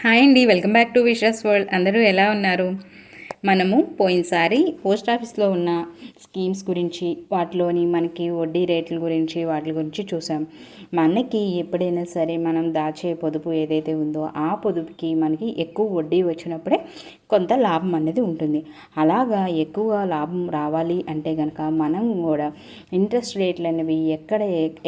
Hi అండి welcome back to Vishu's world. అందరూ ఎలా ఉన్నారు? మనము పోయినసారి పోస్ట్ ఆఫీస్లో ఉన్న స్కీమ్స్ గురించి వాటిలోని మనకి వడ్డీ రేట్ల గురించి వాటి గురించి చూసాం. మనకి ఎప్పుడైనా సరే మనం దాచే పొదుపు ఏదైతే ఉందో ఆ పొదుపుకి మనకి ఎక్కువ వడ్డీ వచ్చినప్పుడే కొంత లాభం అనేది ఉంటుంది. అలాగా ఎక్కువ లాభం రావాలి అంటే కనుక మనం కూడా ఇంట్రెస్ట్ రేట్లు అనేవి ఎక్కడ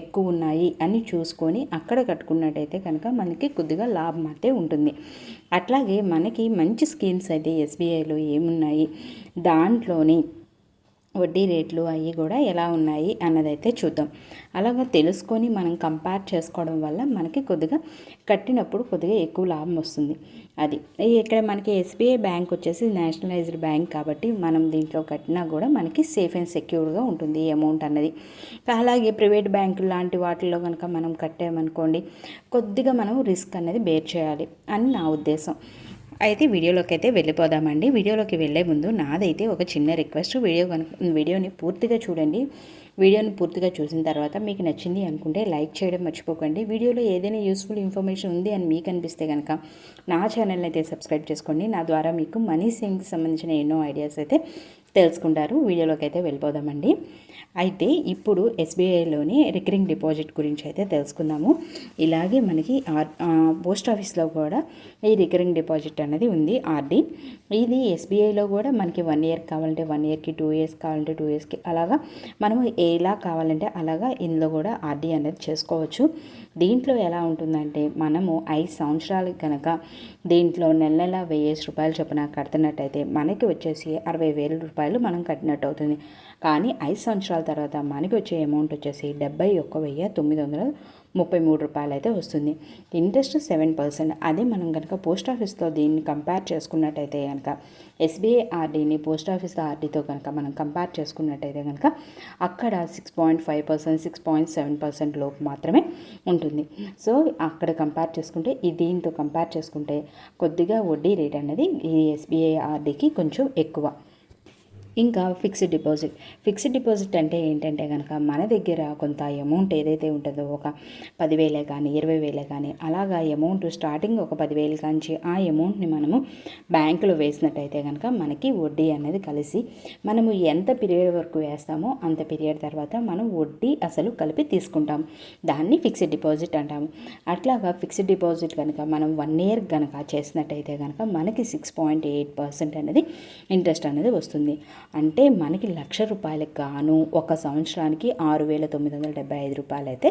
ఎక్కువ ఉన్నాయి అని చూసుకొని అక్కడ కట్టుకున్నట్టయితే కనుక మనకి కొద్దిగా లాభం అయితే ఉంటుంది. అట్లాగే మనకి మంచి స్కీమ్స్ అయితే ఎస్బీఐలో ఏమున్నాయి? దాంట్లోని వడ్డీ రేట్లు అవి కూడా ఎలా ఉన్నాయి అన్నదైతే చూద్దాం. అలాగా తెలుసుకొని మనం కంపేర్ చేసుకోవడం వల్ల మనకి కొద్దిగా కట్టినప్పుడు కొద్దిగా ఎక్కువ లాభం వస్తుంది. అది ఇక్కడ మనకి ఎస్బీఐ బ్యాంక్ వచ్చేసి నేషనలైజ్డ్ బ్యాంక్ కాబట్టి మనం దీంట్లో కట్టినా కూడా మనకి సేఫ్ అండ్ సెక్యూర్గా ఉంటుంది ఈ అమౌంట్ అన్నది. అలాగే ప్రైవేట్ బ్యాంకులు లాంటి వాటిల్లో కనుక మనం కట్టామనుకోండి కొద్దిగా మనం రిస్క్ అనేది బేర్ చేయాలి అని నా ఉద్దేశం. అయితే వీడియోలోకి అయితే వెళ్ళిపోదామండి. వీడియోలోకి వెళ్ళే ముందు నాదైతే ఒక చిన్న రిక్వెస్ట్. వీడియో కనుక వీడియోని పూర్తిగా చూడండి. వీడియోని పూర్తిగా చూసిన తర్వాత మీకు నచ్చింది అనుకుంటే లైక్ చేయడం మర్చిపోకండి. వీడియోలో ఏదైనా యూస్ఫుల్ ఇన్ఫర్మేషన్ ఉంది అని మీకు అనిపిస్తే కనుక నా ఛానల్ని అయితే సబ్స్క్రైబ్ చేసుకోండి. నా ద్వారా మీకు మనీ సేవింగ్కి సంబంధించిన ఎన్నో ఐడియాస్ అయితే తెలుసుకుంటారు. వీడియోలోకి అయితే వెళ్ళిపోదామండి. అయితే ఇప్పుడు ఎస్బీఐలోని రికరింగ్ డిపాజిట్ గురించి అయితే తెలుసుకుందాము. ఇలాగే మనకి ఆర్ పోస్ట్ ఆఫీస్లో కూడా ఈ రికరింగ్ డిపాజిట్ అనేది ఉంది ఆర్డి. ఇది ఎస్బీఐలో కూడా మనకి వన్ ఇయర్ కావాలంటే వన్ ఇయర్కి టూ ఇయర్స్ కావాలంటే టూ ఇయర్స్కి అలాగా మనము ఎలా కావాలంటే అలాగా ఇందులో కూడా ఆర్డి అనేది చేసుకోవచ్చు. దీంట్లో ఎలా ఉంటుందంటే మనము ఐదు సంవత్సరాలకు కనుక దీంట్లో నెల నెల వెయ్యేసి రూపాయలు చొప్పున కడుతున్నట్టయితే మనకి వచ్చేసి అరవై వేల రూపాయలు మనం కట్టినట్టు అవుతుంది కానీ ఐదు సంవత్సరాల తర్వాత మనకి వచ్చే అమౌంట్ వచ్చేసి డెబ్బై ఒక్క వెయ్యి తొమ్మిది వందల ముప్పై మూడు రూపాయలు అయితే వస్తుంది. ఇంట్రెస్ట్ సెవెన్ పర్సెంట్ అదే మనం కనుక పోస్ట్ ఆఫీస్తో దీన్ని కంపేర్ చేసుకున్నట్టయితే కనుక ఎస్బీఐ ఆర్డీని పోస్ట్ ఆఫీస్ ఆర్డీతో కనుక మనం కంపేర్ చేసుకున్నట్టయితే కనుక అక్కడ six point five percent six point seven percent లోపు మాత్రమే ఉంటుంది. సో అక్కడ కంపేర్ చేసుకుంటే ఈ దీంతో కంపేర్ చేసుకుంటే కొద్దిగా వడ్డీ రేట్ అనేది ఈ ఎస్బీఐ ఆర్డీకి కొంచెం ఎక్కువ. ఇంకా ఫిక్స్డ్ డిపాజిట్. ఫిక్స్డ్ డిపాజిట్ అంటే ఏంటంటే కనుక మన దగ్గర కొంత అమౌంట్ ఏదైతే ఉంటుందో ఒక పదివేలే కానీ ఇరవై వేలే కానీ అలాగా అమౌంట్ స్టార్టింగ్ ఒక పదివేలు కాంచి ఆ అమౌంట్ని మనము బ్యాంకులో వేసినట్టయితే కనుక మనకి వడ్డీ అనేది కలిసి మనము ఎంత పీరియడ్ వరకు వేస్తామో అంత పీరియడ్ తర్వాత మనం వడ్డీ అసలు కలిపి తీసుకుంటాం. దాన్ని ఫిక్స్డ్ డిపాజిట్ అంటాము. అట్లాగా ఫిక్స్డ్ డిపాజిట్ కనుక మనం వన్ ఇయర్ కనుక చేసినట్టయితే కనుక మనకి సిక్స్ పాయింట్ ఎయిట్ పర్సెంట్ అనేది ఇంట్రెస్ట్ అనేది వస్తుంది. అంటే మనకి లక్ష రూపాయలకు గాను ఒక సంవత్సరానికి ఆరు వేల తొమ్మిది వందల డెబ్బై ఐదు రూపాయలు అయితే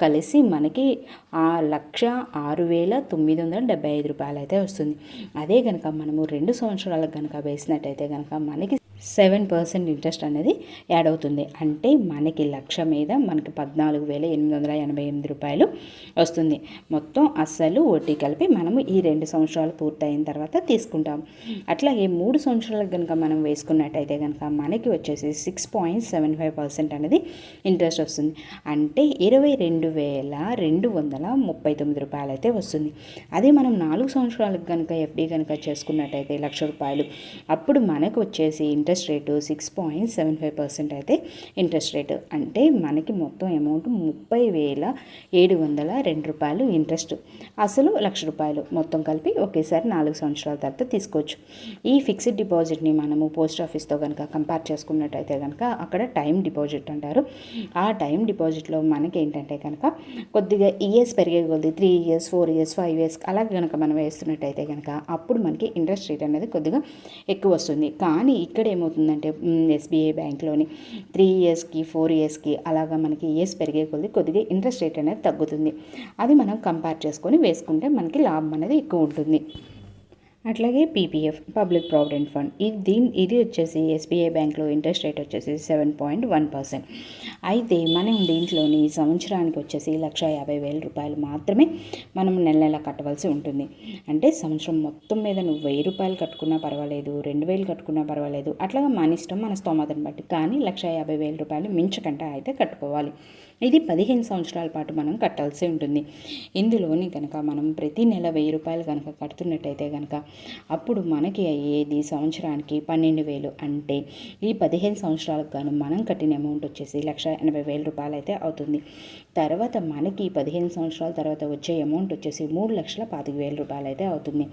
కలిసి మనకి ఆ లక్ష ఆరు వేల తొమ్మిది వందల డెబ్బై ఐదు రూపాయలు అయితే వస్తుంది. అదే కనుక మనము రెండు సంవత్సరాలకు కనుక వేసినట్టయితే కనుక మనకి సెవెన్ పర్సెంట్ ఇంట్రెస్ట్ అనేది యాడ్ అవుతుంది. అంటే మనకి లక్ష మీద మనకి పద్నాలుగు వేల ఎనిమిది వందల ఎనభై ఎనిమిది రూపాయలు వస్తుంది. మొత్తం అస్సలు వడ్డీ కలిపి మనము ఈ రెండు సంవత్సరాలు పూర్తయిన తర్వాత తీసుకుంటాం. అట్లాగే మూడు సంవత్సరాలకు కనుక మనం వేసుకున్నట్టయితే కనుక మనకి వచ్చేసి six point seven five percent అనేది ఇంట్రెస్ట్ వస్తుంది. అంటే ఇరవై రెండు వేల రెండు వందల ముప్పై తొమ్మిది రూపాయలు అయితే వస్తుంది. అదే మనం నాలుగు సంవత్సరాలకు కనుక ఎఫ్డీ కనుక చేసుకున్నట్టయితే లక్ష రూపాయలు అప్పుడు మనకు వచ్చేసి interest interest rate six point seven five percent అయితే ఇంట్రెస్ట్ రేటు. అంటే మనకి మొత్తం అమౌంట్ ముప్పై వేల ఏడు వందల రెండు రూపాయలు ఇంట్రెస్ట్. అసలు లక్ష రూపాయలు మొత్తం కలిపి ఒకేసారి నాలుగు సంవత్సరాల తర్వాత తీసుకోవచ్చు. ఈ ఫిక్స్డ్ డిపాజిట్ని మనము పోస్ట్ ఆఫీస్తో కనుక కంపేర్ చేసుకున్నట్టయితే కనుక అక్కడ టైం డిపాజిట్ అంటారు. ఆ టైం డిపాజిట్లో మనకి ఏంటంటే కనుక కొద్దిగా ఇయర్స్ పెరిగే కొద్ది three years four years five years అలాగే కనుక మనం వేస్తున్నట్టయితే కనుక అప్పుడు మనకి ఇంట్రెస్ట్ రేట్ అనేది కొద్దిగా ఎక్కువ వస్తుంది. కానీ ఇక్కడ ఏమవుతుందంటే ఎస్బీఐ బ్యాంక్లోని త్రీ ఇయర్స్కి ఫోర్ ఇయర్స్కి అలాగా మనకి ఇయర్స్ పెరిగే కొద్ది కొద్దిగా ఇంట్రెస్ట్ రేట్ అనేది తగ్గుతుంది. అది మనం కంపేర్ చేసుకొని వేసుకుంటే మనకి లాభం అనేది ఎక్కువ ఉంటుంది. అట్లాగే పీపీఎఫ్ పబ్లిక్ ప్రావిడెంట్ ఫండ్ ఇది దీని ఇది వచ్చేసి ఎస్బీఐ బ్యాంక్లో ఇంట్రెస్ట్ రేట్ వచ్చేసి సెవెన్ పాయింట్ వన్ పర్సెంట్. అయితే మనం దీంట్లోని సంవత్సరానికి వచ్చేసి లక్ష యాభై వేల రూపాయలు మాత్రమే మనం నెల నెల కట్టవలసి ఉంటుంది. అంటే సంవత్సరం మొత్తం మీద నువ్వు వెయ్యి రూపాయలు కట్టుకున్నా పర్వాలేదు రెండు వేలు కట్టుకున్నా పర్వాలేదు అట్లాగా మన ఇష్టం మన స్తోమతను బట్టి కానీ లక్ష యాభై వేల రూపాయలు మించకుండా అయితే కట్టుకోవాలి. ఇది పదిహేను సంవత్సరాల పాటు మనం కట్టాల్సి ఉంటుంది. ఇందులోని కనుక మనం ప్రతి నెల వెయ్యి రూపాయలు కనుక కడుతున్నట్టయితే కనుక అప్పుడు మనకి అయ్యేది సంవత్సరానికి పన్నెండు వేలు అంటే ఈ పదిహేను సంవత్సరాలకు గాను మనం కట్టిన అమౌంట్ వచ్చేసి లక్ష ఎనభై వేల రూపాయలు అయితే అవుతుంది. తర్వాత మనకి పదిహేను సంవత్సరాల తర్వాత వచ్చే అమౌంట్ వచ్చేసి మూడు లక్షల పాతిక వేల రూపాయలు అయితే అవుతుంది.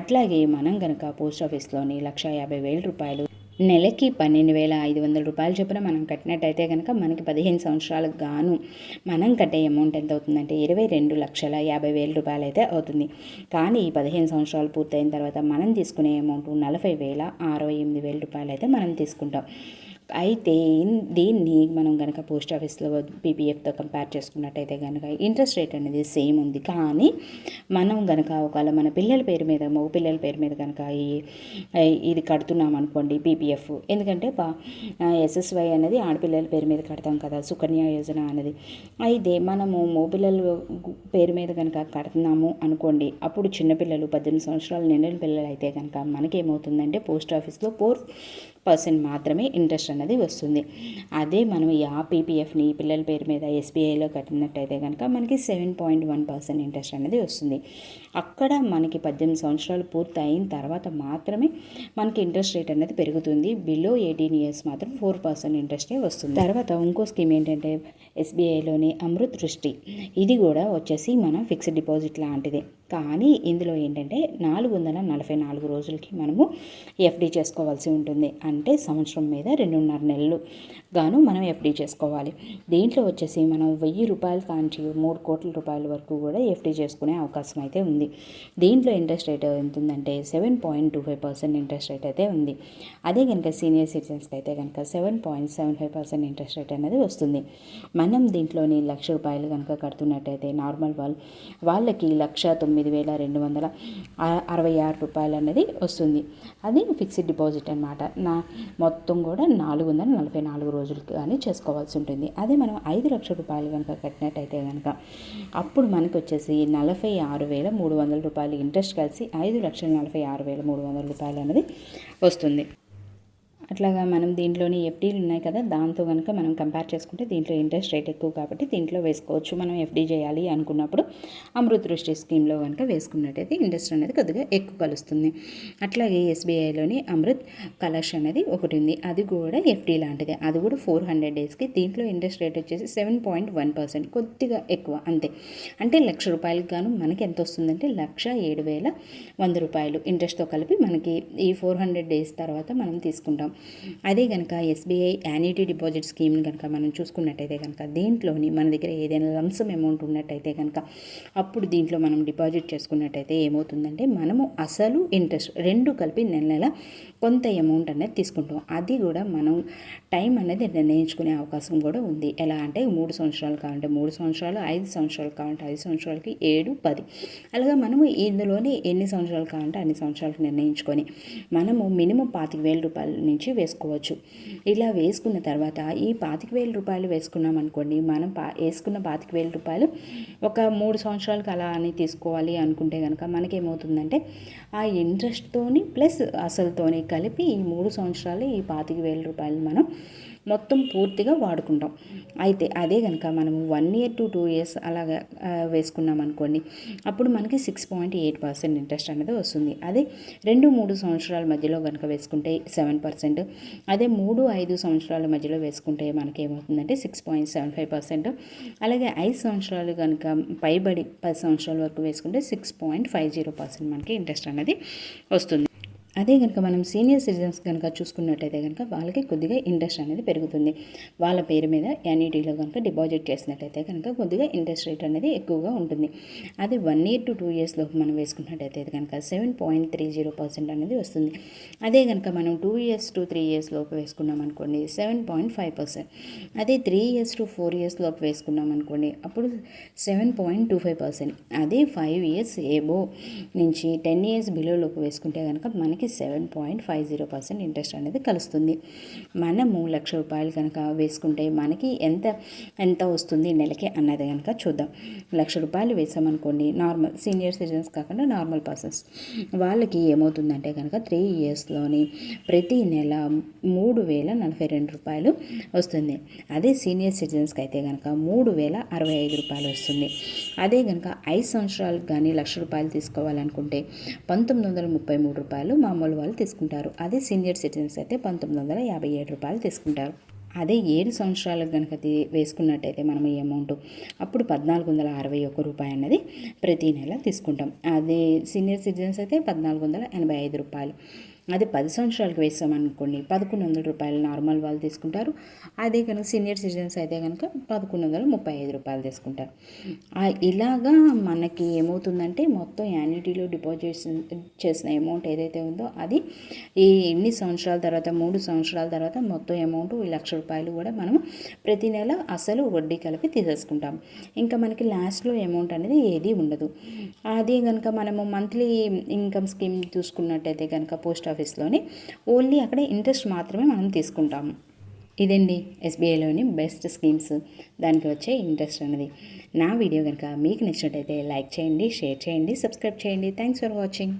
అట్లాగే మనం కనుక పోస్ట్ ఆఫీస్లోని లక్ష యాభై వేల రూపాయలు నెలకి పన్నెండు వేల ఐదు వందల రూపాయలు చొప్పున మనం కట్టినట్టయితే కనుక మనకి పదిహేను సంవత్సరాలకు గాను మనం కట్టే అమౌంట్ ఎంత అవుతుందంటే ఇరవై రెండు లక్షల యాభై వేల రూపాయలు అయితే అవుతుంది. కానీ ఈ పదిహేను సంవత్సరాలు పూర్తయిన తర్వాత మనం తీసుకునే అమౌంట్ నలభై వేల అరవై ఎనిమిది వేల రూపాయలు అయితే మనం తీసుకుంటాం. అయితే దీన్ని మనం కనుక పోస్ట్ ఆఫీస్లో పీపీఎఫ్తో కంపేర్ చేసుకున్నట్టయితే కనుక ఇంట్రెస్ట్ రేట్ అనేది సేమ్ ఉంది. కానీ మనం కనుక ఒకవేళ మన పిల్లల పేరు మీద మగ పిల్లల పేరు మీద కనుక ఈ ఇది కడుతున్నాం అనుకోండి పీపీఎఫ్. ఎందుకంటే ఎస్ఎస్వై అనేది ఆడపిల్లల పేరు మీద కడతాం కదా సుకన్య యోజన అనేది. అయితే మనము మగపిల్లల పేరు మీద కనుక కడుతున్నాము అనుకోండి అప్పుడు చిన్నపిల్లలు పద్దెనిమిది సంవత్సరాలు నిండిన పిల్లలు అయితే కనుక మనకేమవుతుందంటే పోస్ట్ ఆఫీస్లో ఫోర్ పర్సెంట్ మాత్రమే ఇంట్రెస్ట్ అనేది వస్తుంది. అదే మనం ఆ పిల్లల పేరు మీద ఎస్బీఐలో కట్టినట్టయితే కనుక మనకి seven point one percent interest అనేది వస్తుంది. అక్కడ మనకి పద్దెనిమిది సంవత్సరాలు పూర్తి అయిన తర్వాత మాత్రమే మనకి ఇంట్రెస్ట్ రేట్ అనేది పెరుగుతుంది. బిలో ఎయిటీన్ ఇయర్స్ మాత్రం ఫోర్ పర్సెంట్ ఇంట్రెస్టే వస్తుంది. తర్వాత ఇంకో స్కీమ్ ఏంటంటే ఎస్బీఐలోని అమృత్ దృష్టి ఇది కూడా వచ్చేసి మన ఫిక్స్డ్ డిపాజిట్ లాంటిదే. కానీ ఇందులో ఏంటంటే నాలుగు వందల నలభై నాలుగు రోజులకి మనము ఎఫ్డి చేసుకోవాల్సి ఉంటుంది. అంటే సంవత్సరం మీద రెండున్నర నెలలు గాను మనం ఎఫ్డి చేసుకోవాలి. దీంట్లో వచ్చేసి మనం వెయ్యి రూపాయలు కాంచి మూడు కోట్ల రూపాయల వరకు కూడా ఎఫ్డి చేసుకునే అవకాశం అయితే ఉంది. దీంట్లో ఇంట్రెస్ట్ రేట్ ఎంత ఉందంటే seven point two five percent interest rate అయితే ఉంది. అదే కనుక సీనియర్ సిటిజన్స్కి అయితే కనుక seven point seven five percent interest rate అనేది వస్తుంది. మనం దీంట్లోని లక్ష రూపాయలు కనుక కడుతున్నట్టయితే నార్మల్ వాళ్ళు వాళ్ళకి లక్ష తొమ్మిది వేల రెండు వందల అరవై ఆరు రూపాయలు అనేది వస్తుంది. అది ఫిక్స్డ్ డిపాజిట్ అనమాట నా మొత్తం కూడా నాలుగు వందల నలభై నాలుగు రోజులకి కానీ చేసుకోవాల్సి ఉంటుంది. అదే మనం ఐదు లక్షల రూపాయలు కనుక కట్టినట్టయితే కనుక అప్పుడు మనకు వచ్చేసి నలభై ఆరు వేల మూడు వందల రూపాయలు ఇంట్రెస్ట్ కలిసి ఐదు లక్షల నలభై ఆరు వేల మూడు వందల రూపాయలు అనేది వస్తుంది. అట్లాగా మనం దీంట్లోని ఎఫ్డీలు ఉన్నాయి కదా దాంతో కనుక మనం కంపేర్ చేసుకుంటే దీంట్లో ఇంట్రెస్ట్ రేట్ ఎక్కువ కాబట్టి దీంట్లో వేసుకోవచ్చు. మనం ఎఫ్డీ చేయాలి అనుకున్నప్పుడు అమృత్ దృష్టి స్కీమ్లో కనుక వేసుకున్నట్టయితే ఇంట్రెస్ట్ అనేది కొద్దిగా ఎక్కువ కలుస్తుంది. అట్లాగే ఎస్బీఐలోని అమృత్ కలర్స్ అనేది ఒకటి ఉంది. అది కూడా ఎఫ్డీ లాంటిది. అది కూడా ఫోర్ హండ్రెడ్ డేస్కి దీంట్లో ఇంట్రెస్ట్ రేట్ వచ్చేసి సెవెన్ పాయింట్ వన్ పర్సెంట్ కొద్దిగా ఎక్కువ అంతే. అంటే లక్ష రూపాయలకు గాను మనకి ఎంత వస్తుందంటే లక్ష ఏడు వేల వంద రూపాయలు ఇంట్రెస్ట్తో కలిపి మనకి ఈ ఫోర్ హండ్రెడ్ డేస్ తర్వాత మనం తీసుకుంటాం. అదే కనుక ఎస్బీఐ యాన్యుటీ డిపాజిట్ స్కీమ్ కనుక మనం చూసుకున్నట్టయితే కనుక దీంట్లోని మన దగ్గర ఏదైనా లంసమ్ అమౌంట్ ఉన్నట్టయితే కనుక అప్పుడు దీంట్లో మనం డిపాజిట్ చేసుకున్నట్టయితే ఏమవుతుందంటే మనము అసలు ఇంట్రెస్ట్ రెండు కలిపి నెల నెల కొంత అమౌంట్ అనేది తీసుకుంటాం. అది కూడా మనం టైం అనేది నిర్ణయించుకునే అవకాశం కూడా ఉంది. ఎలా అంటే మూడు సంవత్సరాలు కావాలంటే మూడు సంవత్సరాలు ఐదు సంవత్సరాలు కావాలంటే ఐదు సంవత్సరాలకి ఏడు పది. అలాగా మనము ఇందులోనే ఎన్ని సంవత్సరాలు కావాలంటే అన్ని సంవత్సరాలకు నిర్ణయించుకొని మనము మినిమం పాతిక వేల రూపాయల నుంచి వేసుకోవచ్చు. ఇలా వేసుకున్న తర్వాత ఈ పాతిక వేల రూపాయలు వేసుకున్నాం అనుకోండి మనం పా వేసుకున్న పాతిక వేల రూపాయలు ఒక మూడు సంవత్సరాలకు అలా అని తీసుకోవాలి అనుకుంటే కనుక మనకేమవుతుందంటే ఆ ఇంట్రెస్ట్తోని ప్లస్ అసలుతోని కలిపి ఈ మూడు సంవత్సరాలు ఈ పాతిక వేల రూపాయలు మనం మొత్తం పూర్తిగా వాడుకుంటాం. అయితే అదే కనుక మనము one year to two years అలాగా వేసుకున్నాం అనుకోండి అప్పుడు మనకి six point eight percent interest అనేది వస్తుంది. అదే రెండు మూడు సంవత్సరాల మధ్యలో కనుక వేసుకుంటే సెవెన్ పర్సెంట్ అదే మూడు ఐదు సంవత్సరాల మధ్యలో వేసుకుంటే మనకి ఏమవుతుందంటే six point seven five percent అలాగే ఐదు సంవత్సరాలు కనుక పైబడి పది సంవత్సరాల వరకు వేసుకుంటే six point five zero percent మనకి ఇంట్రెస్ట్ అనేది వస్తుంది. అదే కనుక మనం సీనియర్ సిటిజన్స్ కనుక చూసుకున్నట్టయితే కనుక వాళ్ళకి కొద్దిగా ఇంట్రెస్ట్ అనేది పెరుగుతుంది. వాళ్ళ పేరు మీద ఎన్ఈటీలో కనుక డిపాజిట్ చేసినట్టయితే కనుక కొద్దిగా ఇంట్రెస్ట్ రేట్ అనేది ఎక్కువగా ఉంటుంది. అది one year to two years లోపు మనం వేసుకున్నట్టయితే కనుక seven point three zero percent అనేది వస్తుంది. అదే కనుక మనం two years to three years లోపు వేసుకున్నాం అనుకోండి సెవెన్ పాయింట్ ఫైవ్ పర్సెంట్. అదే three years to four years లోపు వేసుకున్నాం అనుకోండి అప్పుడు seven point two five percent. అదే ఫైవ్ ఇయర్స్ ఏబో నుంచి టెన్ ఇయర్స్ బిలో లోపు వేసుకుంటే కనుక మనకి మనకి seven point five zero percent interest అనేది కలుస్తుంది. మనము లక్ష రూపాయలు కనుక వేసుకుంటే మనకి ఎంత ఎంత వస్తుంది నెలకి అన్నది కనుక చూద్దాం. లక్ష రూపాయలు వేసామనుకోండి నార్మల్ సీనియర్ సిటిజన్స్ కాకుండా నార్మల్ పర్సన్స్ వాళ్ళకి ఏమవుతుందంటే కనుక త్రీ ఇయర్స్లోని ప్రతి నెల మూడు వేల నలభై రెండు రూపాయలు వస్తుంది. అదే సీనియర్ సిటిజన్స్కి అయితే కనుక మూడు వేల అరవై ఐదు రూపాయలు వస్తుంది. అదే కనుక ఐదు సంవత్సరాలకు కానీ లక్ష రూపాయలు తీసుకోవాలనుకుంటే పంతొమ్మిది వందల ముప్పై మూడు రూపాయలు మామూలు వాళ్ళు తీసుకుంటారు. అదే సీనియర్ సిటిజన్స్ అయితే పంతొమ్మిది వందల యాభై ఏడు రూపాయలు తీసుకుంటారు. అదే ఏడు సంవత్సరాలకు కనుక వేసుకున్నట్టయితే మనం ఈ అమౌంట్ అప్పుడు పద్నాలుగు వందల అరవై ఒక్క రూపాయి అన్నది ప్రతి నెల తీసుకుంటాం. అదే సీనియర్ సిటిజన్స్ అయితే పద్నాలుగు వందల ఎనభై ఐదు రూపాయలు. అదే పది సంవత్సరాలకు వేసామనుకోండి పదకొండు వందల రూపాయలు నార్మల్ వాళ్ళు తీసుకుంటారు. అదే కనుక సీనియర్ సిటిజన్స్ అయితే కనుక పదకొండు వందల ముప్పై ఐదు రూపాయలు తీసుకుంటారు. ఇలాగా మనకి ఏమవుతుందంటే మొత్తం యాన్యుటీలో డిపాజిట్ చేసిన అమౌంట్ ఏదైతే ఉందో అది ఈ ఎన్ని సంవత్సరాల తర్వాత మూడు సంవత్సరాల తర్వాత మొత్తం అమౌంట్ ఈ లక్ష రూపాయలు కూడా మనం ప్రతి నెల అసలు వడ్డీ కలిపి తీసేసుకుంటాం. ఇంకా మనకి లాస్ట్లో అమౌంట్ అనేది ఏది ఉండదు. అదే కనుక మనము మంత్లీ ఇన్కమ్ స్కీమ్ చూసుకున్నట్టయితే కనుక పోస్ట్ ఆఫీస్ ఆఫీస్లోని ఓన్లీ అక్కడ ఇంట్రెస్ట్ మాత్రమే మనం తీసుకుంటాము. ఇదండి ఎస్బీఐలోని బెస్ట్ స్కీమ్స్. దానికి వచ్చే ఇంట్రెస్ట్ అనేది నా వీడియో కనుక మీకు నచ్చినట్టయితే లైక్ చేయండి షేర్ చేయండి సబ్స్క్రైబ్ చేయండి. Thanks for watching.